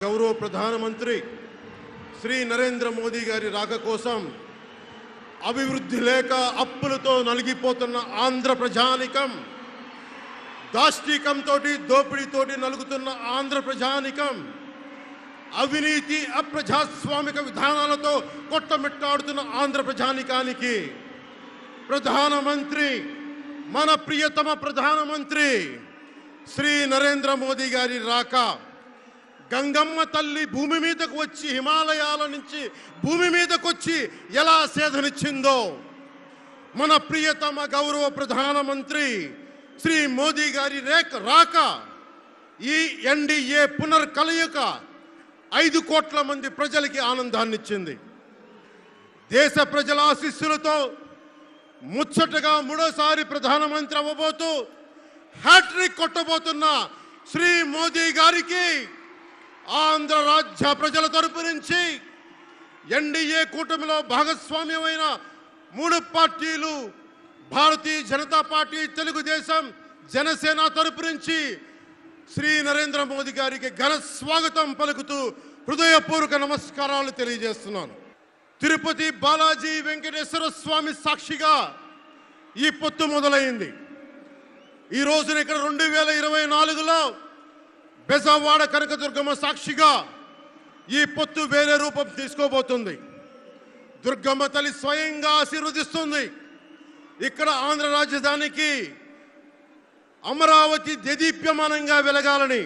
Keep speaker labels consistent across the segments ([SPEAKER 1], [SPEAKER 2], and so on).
[SPEAKER 1] గౌరవ ప్రధానమంత్రి శ్రీ నరేంద్ర మోదీ గారి రాక కోసం అభివృద్ధి లేక అప్పులతో నలిగిపోతున్న ఆంధ్ర ప్రజానికం దాష్టికంతో దోపిడీతోటి నలుగుతున్న ఆంధ్ర ప్రజానికం అవినీతి అప్రజాస్వామిక విధానాలతో కొట్టమిట్టాడుతున్న ఆంధ్ర ప్రజానికానికి ప్రధానమంత్రి మన ప్రియతమ ప్రధానమంత్రి శ్రీ నరేంద్ర మోదీ గారి రాక గంగమ్మ తల్లి భూమి మీదకు వచ్చి హిమాలయాల నుంచి భూమి మీదకు వచ్చి ఎలా సేధనిచ్చిందో మన ప్రియతమ గౌరవ ప్రధానమంత్రి శ్రీ మోదీ గారి రేఖ రాక ఈ ఎన్డీఏ పునర్కలయిక ఐదు కోట్ల మంది ప్రజలకి ఆనందాన్నిచ్చింది. దేశ ప్రజల ఆశీస్సులతో ముచ్చటగా మూడోసారి ప్రధానమంత్రి అవ్వబోతూ హ్యాట్రిక్ కొట్టబోతున్న శ్రీ మోదీ గారికి ఆంధ్ర రాజ్య ప్రజల తరపు నుంచి ఎన్డీఏ కూటమిలో భాగస్వామ్యమైన మూడు పార్టీలు భారతీయ జనతా పార్టీ తెలుగుదేశం జనసేన తరపు నుంచి శ్రీ నరేంద్ర మోదీ గారికి ఘన స్వాగతం పలుకుతూ హృదయపూర్వక నమస్కారాలు తెలియజేస్తున్నాను. తిరుపతి బాలాజీ వెంకటేశ్వర స్వామి సాక్షిగా ఈ పొత్తు మొదలైంది. ఈ రోజున ఇక్కడ రెండు వేల ఇరవై నాలుగులో బెజవాడ కనకదుర్గమ్మ సాక్షిగా ఈ పొత్తు వేరే రూపం తీసుకోబోతుంది. దుర్గమ్మ తల్లి స్వయంగా ఆశీర్వదిస్తుంది. ఇక్కడ ఆంధ్ర రాజధానికి అమరావతి దేదీప్యమానంగా వెలగాలని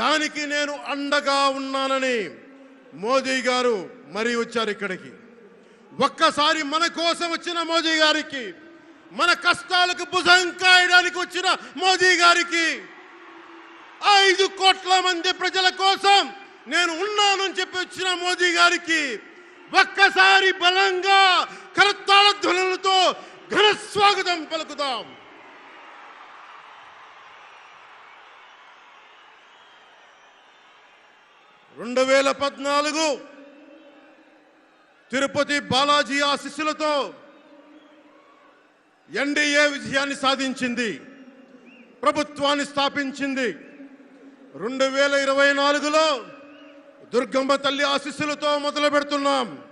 [SPEAKER 1] దానికి నేను అండగా ఉన్నానని మోదీ గారు మరీ వచ్చారు ఇక్కడికి. ఒక్కసారి మన కోసం వచ్చిన మోదీ గారికి మన కష్టాలకు భుజం కాయడానికి వచ్చిన మోదీ గారికి ఐదు కోట్ల మంది ప్రజల కోసం నేను ఉన్నానని చెప్పి వచ్చిన మోదీ గారికి ఒక్కసారి బలంగా కరతాళ ధ్వనులతో ఘన స్వాగతం పలుకుదాం. రెండు వేల పద్నాలుగు తిరుపతి బాలాజీ ఆశీస్సులతో ఎన్డీఏ విజయాన్ని సాధించింది ప్రభుత్వాన్ని స్థాపించింది రెండు వేల ఇరవై నాలుగులో దుర్గమ్మ తల్లి ఆశీస్సులతో మొదలు పెడుతున్నాం.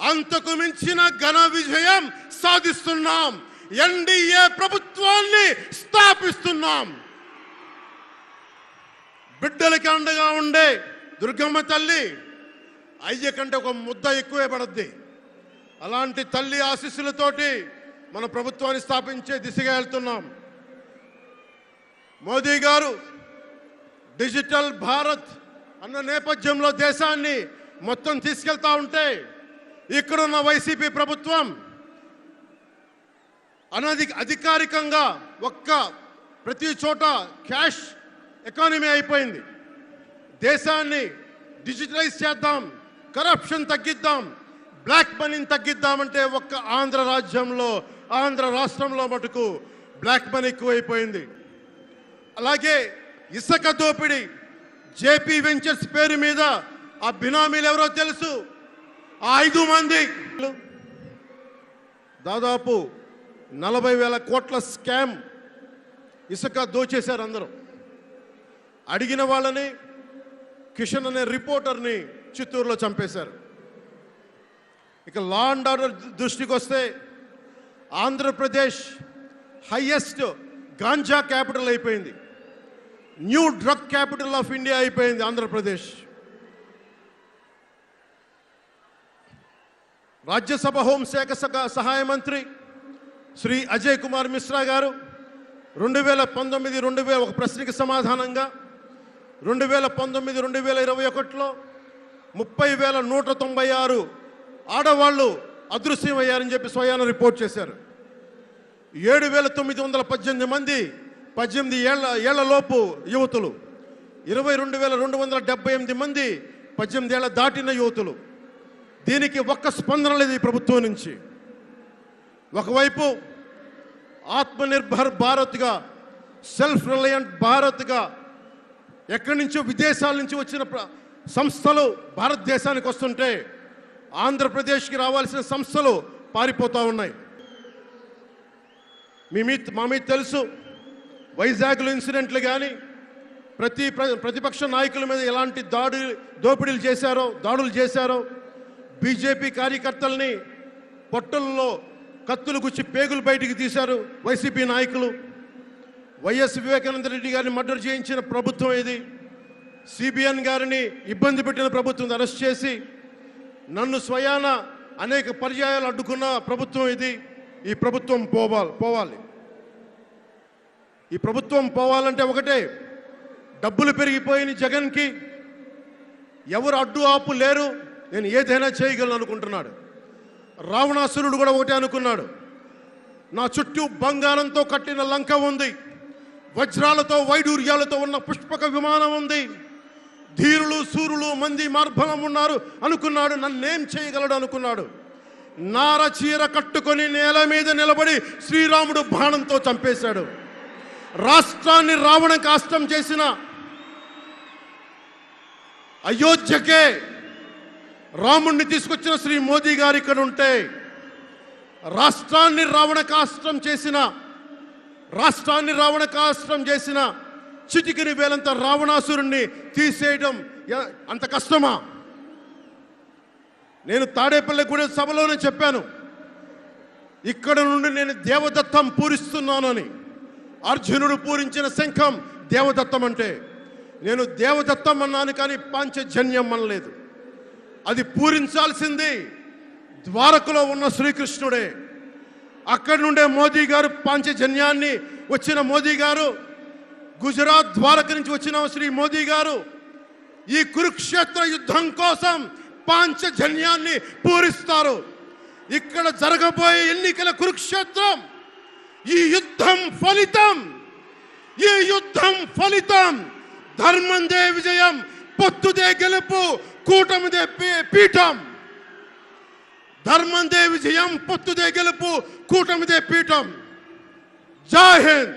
[SPEAKER 1] అంతకు మించిన ఘన విజయం సాధిస్తున్నాం. ఎన్డీఏ ప్రభుత్వాన్ని స్థాపిస్తున్నాం. బిడ్డలకి అండగా ఉండే దుర్గమ్మ తల్లి అయ్య కంటే ఒక ముద్ద ఎక్కువే పడద్ది. అలాంటి తల్లి ఆశీస్సులతోటి మన ప్రభుత్వాన్ని స్థాపించే దిశగా వెళ్తున్నాం. మోదీ గారు డిజిటల్ భారత్ అన్న నేపథ్యంలో దేశాన్ని మొత్తం తీసుకెళ్తా ఉంటే ఇక్కడున్న వైసీపీ ప్రభుత్వం అనధి అధికారికంగా ఒక్క ప్రతి చోట క్యాష్ ఎకానమీ అయిపోయింది. దేశాన్ని డిజిటలైజ్ చేద్దాం కరప్షన్ తగ్గిద్దాం బ్లాక్ మనీని తగ్గిద్దామంటే ఒక్క ఆంధ్ర రాజ్యంలో ఆంధ్ర రాష్ట్రంలో మటుకు బ్లాక్ మనీ ఎక్కువైపోయింది. అలాగే ఇసుక దోపిడీ జేపీ వెంచర్స్ పేరు మీద ఆ బినామీలు ఎవరో తెలుసు? ఆ ఐదు మంది. దాదాపు నలభై వేల కోట్ల స్కామ్ ఇసుక దోచేశారు అందరూ. అడిగిన వాళ్ళని కిషన్ అనే రిపోర్టర్ని చిత్తూరులో చంపేశారు. ఇక లా అండ్ ఆర్డర్ దృష్టికి వస్తే ఆంధ్రప్రదేశ్ హయ్యెస్ట్ గాంజా క్యాపిటల్ అయిపోయింది. New drug capital of India అయిపోయింది ఆంధ్రప్రదేశ్. రాజ్యసభ హోంశాఖ సహ- సహాయ మంత్రి శ్రీ అజయ్ కుమార్ మిశ్రా గారు రెండు వేల పంతొమ్మిది రెండు వేల ఒక ప్రశ్నకి సమాధానంగా రెండు వేల పంతొమ్మిది రెండు వేల ఇరవై ఒకటిలో ముప్పై వేల నూట తొంభై ఆరు ఆడవాళ్ళు అదృశ్యమయ్యారని చెప్పి స్వయాన రిపోర్ట్ చేశారు. ఏడు వేల తొమ్మిది వందల పద్దెనిమిది మంది పద్దెనిమిది ఏళ్ళ ఏళ్ళలోపు యువతులు. ఇరవై రెండు వేల రెండు వందల డెబ్బై ఎనిమిది మంది పద్దెనిమిది ఏళ్ళ దాటిన యువతులు. దీనికి ఒక్క స్పందన లేదు ఈ ప్రభుత్వం నుంచి. ఒకవైపు ఆత్మనిర్భర్ భారత్గా సెల్ఫ్ రిలయంట్ భారత్గా ఎక్కడి నుంచో విదేశాల నుంచి వచ్చిన ప్ర- సంస్థలు భారతదేశానికి వస్తుంటే ఆంధ్రప్రదేశ్కి రావాల్సిన సంస్థలు పారిపోతూ ఉన్నాయి. మీ మీ మా మీద తెలుసు. వైజాగ్లో ఇన్సిడెంట్లు కానీ ప్రతి ప్ర- ప్రతిపక్ష నాయకుల మీద ఎలాంటి దాడి దోపిడీలు చేశారో దాడులు చేశారో బీజేపీ కార్యకర్తల్ని పొట్టల్లో కత్తులు గుచ్చి పేగులు బయటికి తీశారు వైసీపీ నాయకులు. వైఎస్ వివేకానంద రెడ్డి గారిని మర్డర్ చేయించిన ప్రభుత్వం ఇది సిబిఎన్ గారిని ఇబ్బంది పెట్టిన ప్రభుత్వం అరెస్ట్ చేసి నన్ను స్వయాన అనేక పర్యాయాలు అడ్డుకున్న ప్రభుత్వం ఇది ఈ ప్రభుత్వం పోవాలి పోవాలి. ఈ ప్రభుత్వం పోవాలంటే ఒకటే డబ్బులు పెరిగిపోయిన జగన్కి ఎవరు అడ్డు ఆపు లేరు నేను ఏదైనా చేయగలను అనుకుంటున్నాడు. రావణాసురుడు కూడా ఒకటే అనుకున్నాడు. నా చుట్టూ బంగారంతో కట్టిన లంక ఉంది వజ్రాలతో వైడూర్యాలతో ఉన్న పుష్పక విమానం ఉంది. ధీరులు సూరులు మంది మార్బలం ఉన్నారు అనుకున్నాడు నన్నేం చేయగలడు అనుకున్నాడు. నార చీర కట్టుకొని నేల మీద నిలబడి శ్రీరాముడు బాణంతో చంపేశాడు. రాష్ట్రాన్ని రావణ కాష్టం చేసిన అయోధ్యకే రాముణ్ణి తీసుకొచ్చిన శ్రీ మోదీ గారు ఇక్కడ ఉంటే రాష్ట్రాన్ని రావణ కాష్టం చేసిన రాష్ట్రాన్ని రావణ కాష్టం చేసిన చిటికిని వేలంత రావణాసురుణ్ణి తీసేయడం అంత కష్టమా? నేను తాడేపల్లి గుడి సభలోనే చెప్పాను ఇక్కడ నుండి నేను దేవదత్తం పూరిస్తున్నానని. అర్జునుడు పూరించిన శంఖం దేవదత్తం అంటే. నేను దేవదత్తం అన్నాను కానీ పాంచజన్యం అనలేదు. అది పూరించాల్సింది ద్వారకలో ఉన్న శ్రీకృష్ణుడే. అక్కడి నుండే మోదీ గారు పాంచజన్యాన్ని వచ్చిన మోదీ గారు గుజరాత్ ద్వారక నుంచి వచ్చిన శ్రీ మోదీ గారు ఈ కురుక్షేత్ర యుద్ధం కోసం పాంచజన్యాన్ని పూరిస్తారు. ఇక్కడ జరగబోయే ఎన్నికల కురుక్షేత్రం ఈ యుద్ధం ఫలితం ఈ యుద్ధం ఫలితం ధర్మందే విజయం పొత్తుదే గెలుపు కూటమిదే పీ- పీఠం ధర్మందే విజయం పొత్తుదే గెలుపు కూటమిదే పీఠం జై హింద్